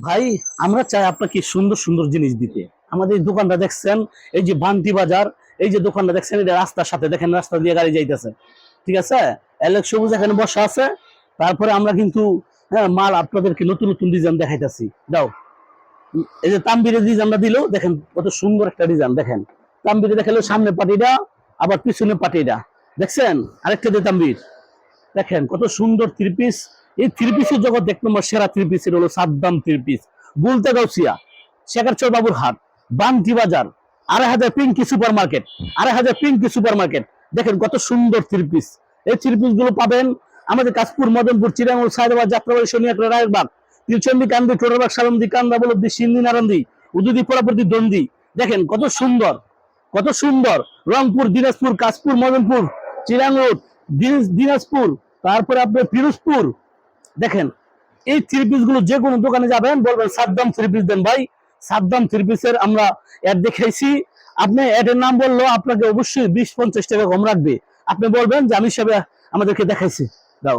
ভাই, আমরা চাই আপনাকে সুন্দর সুন্দর জিনিস দিতে। আমাদের দোকানটা দেখছেন, এই যে বান্তি বাজার, এই যে দোকানটা দেখছেন এটা রাস্তার সাথে, দেখেন রাস্তা দিয়ে গাড়ি যাইতেছে। ঠিক আছে? এলেক সবুজ এখানে বসা আছে। তারপরে আমরা কিন্তু হ্যাঁ মাল আপনাদেরকে নতুন নতুন ডিজাইন দেখাইতেছি। দাও। এই যে তাম্বিরের ডিজাইনটা দিল, দেখেন কত সুন্দর একটা ডিজাইন দেখেন। তাম্বিরে দেখাল সামনে পাটিটা, আবার পিছনে পাটিটা। দেখছেন? আরেকটা দিয়ে তাম্বির। দেখেন কত সুন্দর থ্রি পিস এই থ্রি জগৎ এক নম্বর সেরা থ্রি হলো সাদ্দাম থ্রি পিস বুলতে গাউসিয়া শেখারচর বাবুর হাট বান্তি বাজার, আড়াই হাজার পিঙ্কি সুপার মার্কেট আড়াই হাজার পিঙ্কি সুপার মার্কেট দেখেন কত সুন্দর থ্রি পিস এই থ্রি পিসগুলো পাবেন আমাদের কাশপুর, মদনপুর, চিরাঙ্গুল সাহেদাবাদ যাত্রাবাড়ি শনিয়াকড়া রায়েরবাগ তিলচন্ডী, কান্দি টোটারবাগ সারন্দি কান্দা, বলদি সিন্ধি নারান্দি উদুদি পরাপতি দন্দি। দেখেন কত সুন্দর কত সুন্দর। রংপুর, দিনাজপুর, কাশপুর, মদনপুর চিরাঙ্গুর দিনাজ- দিনাজপুর, তারপরে আপনার পিরোজপুর দেখেন, এই থ্রি পিসগুলো যে কোনো দোকানে যাবেন, বলবেন, সাদ্দাম থ্রি পিস দেন ভাই। সাদ্দাম থ্রি পিসের আমরা অ্যাড দেখাইছি। আপনি অ্যাডের নাম বলল আপনাকে অবশ্যই বিশ পঞ্চাশ টাকা কম রাখবে। আপনি বলবেন যে, আমি হিসাবে আমাদেরকে দেখাইছি। দাও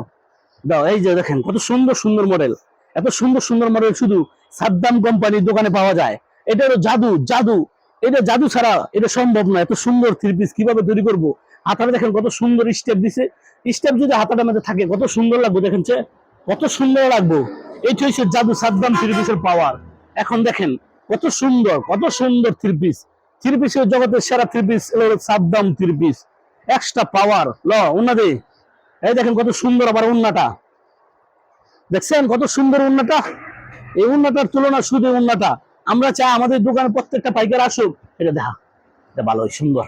দাও, এই যে দেখেন, কত সুন্দর সুন্দর মডেল এত সুন্দর সুন্দর মডেল শুধু সাদ্দাম কোম্পানির দোকানে পাওয়া যায়। এটা হলো জাদু জাদু। এটা জাদু ছাড়া এটা সম্ভব না। এত সুন্দর থ্রি পিস কীভাবে তৈরি করব? হাতাটা দেখেন কত সুন্দর স্টেপ দিছে। স্টেপ যদি হাতাটার মধ্যে থাকে, কত সুন্দর লাগবে দেখেন কত সুন্দর লাগবো। এইটা হচ্ছে জাদু সাদ্দাম থ্রি পিসের পাওয়ার এখন দেখেন, কত সুন্দর কত সুন্দর থ্রি পিস জগতের সেরা three piece Saddam three piece extra power ল উন্নাদে এই দেখেন কত সুন্দর আবার উন্নাটা। দেখছেন কত সুন্দর উন্নাটা? এই উন্নাটার তুলনা শুধু উন্নাটা। আমরা চাই আমাদের দোকানে প্রত্যেকটা পাইকার আসুক। এটা দেখা, এটা ভালো সুন্দর।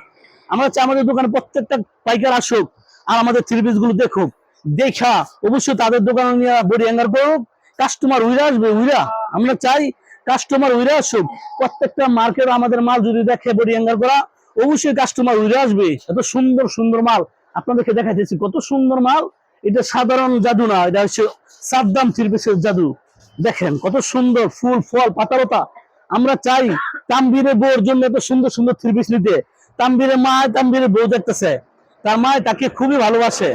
আমরা চাই আমাদের দোকানে প্রত্যেকটা পাইকার আসুক। আর আমাদের থ্রি গুলো দেখুক। দেখা, অবশ্যই তাদের দোকানে নিয়ে বডি হ্যাঙ্গার করুক কাস্টমার উইরা আসবে, উইরা। আমরা চাই কাস্টমার উইরা আসুক। প্রত্যেকটা মার্কেট আমাদের মাল যদি দেখে বডি হ্যাঙ্গার করা, অবশ্যই কাস্টমার উইরা আসবে। এত সুন্দর সুন্দর মাল। আপনাদেরকে দেখাইতেছি, কত সুন্দর মাল। এটা সাধারণ জাদু না, এটা হচ্ছে সাদ্দাম থ্রি জাদু। দেখেন, কত সুন্দর ফুল, ফল পাতা পাতা আমরা চাই তাম্বিরে বউর জন্য এত সুন্দর সুন্দর থ্রি পিস নিতে। তাম্বিরে মা, তাম্বিরে বউ দেখতেছে। তার মা তাকে খুবই ভালোবাসে।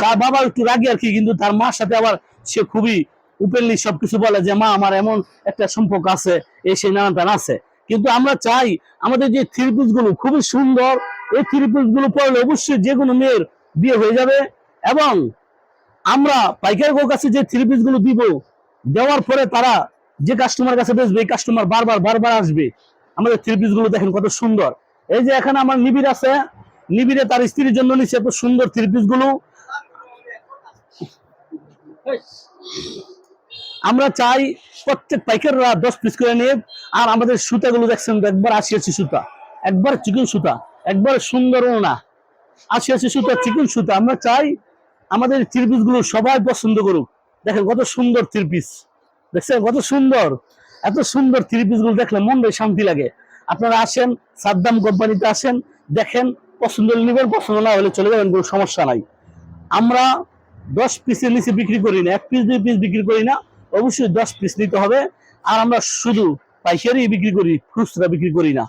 তার বাবা একটু রাগি আর কি, কিন্তু তার মার সাথে আবার সে খুবই ওপেনলি সবকিছু বলে যে, মা, আমার এমন একটা সম্পর্ক আছে, এই সেই নানান আছে। কিন্তু আমরা চাই আমাদের যে থ্রি পিসগুলো খুবই সুন্দর, এই থ্রি পিসগুলো পড়লে অবশ্যই যে কোনো মেয়ের বিয়ে হয়ে যাবে এবং আমরা পাইকার কাছে যে থ্রি পিসগুলো দিব, দেওয়ার পরে তারা যে কাস্টমার কাছে বেচবে, এই কাস্টমার বারবার বারবার আসবে। আমাদের থ্রি পিসগুলো দেখেন কত সুন্দর। এই যে এখানে আমার নিবিড় আছে, নিবিড়ে তার স্ত্রীর জন্য নিচ্ছে এত সুন্দর থ্রি পিসগুলো। আমরা চাই প্রত্যেক পাইকাররা দশ পিস করে নিয়ে, আর আমাদের সুতাগুলো দেখছেন একবার আশি আশি সুতা, একবার চিকন সুতা, একবার সুন্দর ওনা, আশি আশি সুতা, চিকন সুতা। আমরা চাই আমাদের থ্রি পিসগুলো সবাই পছন্দ করুক। দেখেন কত সুন্দর থ্রি পিস দেখছেন কত সুন্দর, এত সুন্দর থ্রি পিসগুলো দেখলে মনটাই শান্তি লাগে। আপনারা আসেন, সাদ্দাম কোম্পানিতে আসেন, দেখেন, পছন্দ নেবেন, পছন্দ না হলে চলে যাবেন, কোনো সমস্যা নাই। আমরা দশ পিসের নিচে বিক্রি করি না, এক পিস দুই পিস বিক্রি করি না, অবশ্যই দশ পিস নিতে হবে। আর আমরা শুধু পাইকারি বিক্রি করি, খুচরা বিক্রি করি না।